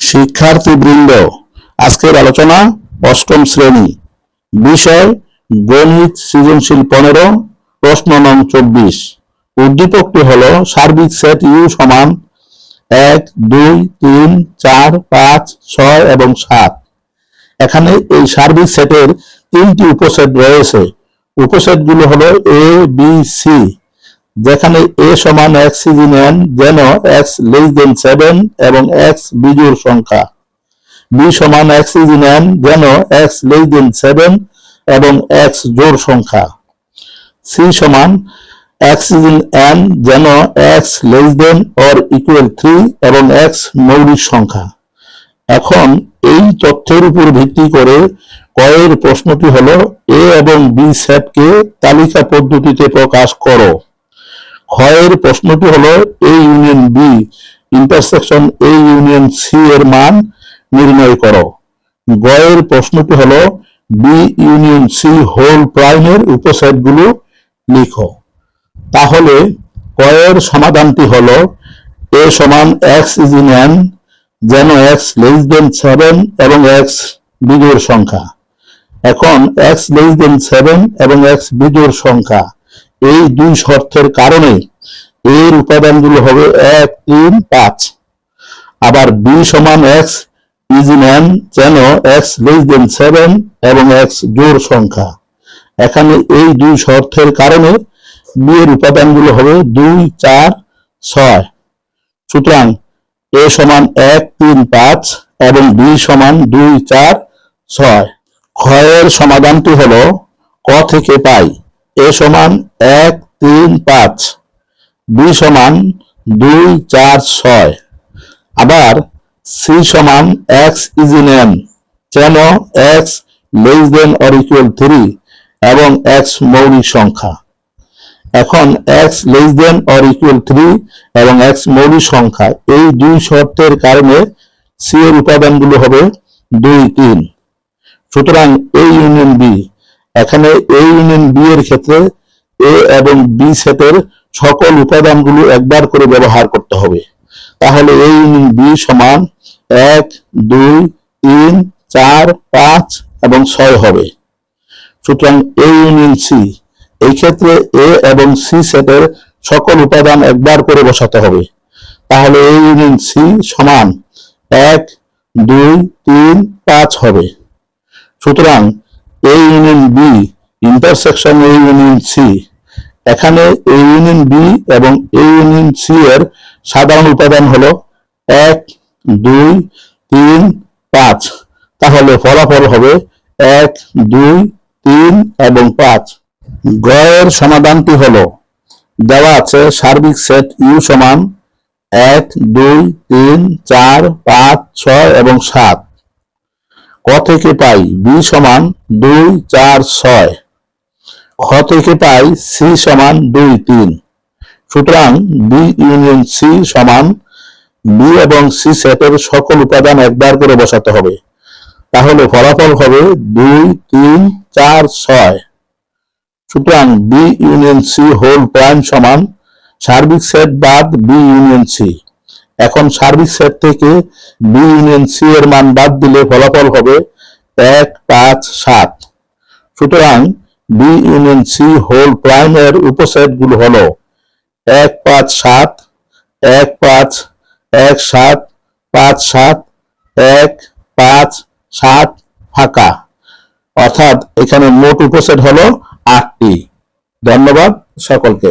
শিক্ষার্থীবৃন্দ, আজকের আলোচনা অষ্টম শ্রেণি। বিষয়, গণিত সৃজনশীল পনেরো, প্রশ্ন নং চব্বিশ। উদ্দীপকটি হল সার্বিক সেট ইউ সমান এক, দুই, তিন, চার, পাঁচ, ছয় এবং সাত। এখানে এই সার্বিক সেটের তিনটি উপসেট রয়েছে। উপসেটগুলো হলো এ, বি, সি। যেখানে এ সমান এক্স এন যেন এক্স লেস দেন সেভেন এবং এক্স বিজোড় সংখ্যা। বি সমান এক্স এন যেন এক্স লেস দেন সেভেন এবং এক্স জোড় সংখ্যা। সি সমান এক্স এন যেন x less than or equal three এবং এক্স মৌলিক সংখ্যা। এখন এই তথ্যের উপর ভিত্তি করে কয়ের প্রশ্নটি হলো এ এবং বি সেটকে তালিকা পদ্ধতিতে প্রকাশ করো। ক্ষয়ের প্রশ্নটি হলো A union B intersection A union C এর মান নির্ণয় করো। গয়ের প্রশ্নটি হলো বি ইউনিয়ন সি হোল প্রাইমের উপসেটগুলো লিখো। তাহলে কয়ের সমাধানটি হলো এ সমান এক্স ইজ ইন এন যেন এক্স লেস দেন সেভেন এবং এক্স বিজোড় সংখ্যা। এখন এক্স লেস দেন সেভেন এবং এক্স বিজোড় সংখ্যা। এই দুই শর্তের কারণে এর উপাদানগুলো হবে এক, তিন, পাঁচ। আবার বি সমান এক্স ইজ ইন যেন এক্স লেস দেন সেভেন এবং এক্স জোর সংখ্যা। এখানে এই দুই শর্তের কারণে বি এর উপাদানগুলো হবে দুই, চার, ছয়। সুতরাং এ সমান এক, তিন, পাঁচ এবং বি সমান দুই, চার, ছয়। ক্ষয়ের সমাধানটি হলো ক থেকে পাই। এ সমান এক তিন পাঁচ, বি সমান দুই চার ছয়। আবার সি সমান এক্স ইজ ইন এন যেন x less than or equal three এবং এক্স মৌলিক সংখ্যা। এখন x less than or equal three এবং এক্স মৌলিক সংখ্যা, এই দুই শর্তের কারণে সি এর উপাদানগুলো হবে দুই তিন। সুতরাং এ ইউনিয়ন বি। এখানে এ ইউনিয়ন বি এর ক্ষেত্রে এ এবং বি সেটের সকল উপাদানগুলো একবার করে ব্যবহার করতে হবে। তাহলে এ ইউনিয়ন বি সমান এক, দুই, তিন, চার, পাঁচ এবং ছয় হবে। সুতরাং এ ইউনিয়ন সি এই ক্ষেত্রে এ এবং সি সেটের সকল উপাদান একবার করে বসাতে হবে। তাহলে এ ইউনিয়ন সি সমান এক, দুই, তিন, পাঁচ হবে। সুতরাং A union B intersection A union C এখানে এ ইউনিয়ন বি এবং এ ইউনিয়ন সি এর সাধারণ উপাদান হলো এক, দুই, তিন, পাঁচ। তাহলে ফলাফল হবে এক, দুই, তিন এবং পাঁচ। গয়ের সমাধানটি হলো, দেওয়া আছে সার্বিক সেট ইউ সমান এক, দুই, তিন, চার, পাঁচ, ছয় এবং সাত। ক থেকে পাই বি সমান দুই, চার, ছয়। খ থেকে পাই সি সমান দুই, তিন। সুতরাং বি ইউনিয়ন সি সমান বি এবং সি সেটের সকল উপাদান একবার করে বসাতে হবে। তাহলে ফলাফল হবে দুই, তিন, চার, ছয়। সুতরাং B union C whole prime সমান সার্বিক সেট বাদ বি ইউনিয়ন সি এখন সার্ভিস সেট থেকে বি ইউনিয়ন সি এর মান বাদ দিলে ফলাফল হবে এক পাঁচ সাত। সুতরাং B union C whole prime এর উপসেটগুলো হলো এক পাঁচ সাত, এক পাঁচ, এক সাত, পাঁচ সাত, এক পাঁচ সাত ফাঁকা। অর্থাৎ এখানে মোট উপসেট হলো আটটি। ধন্যবাদ সকলকে।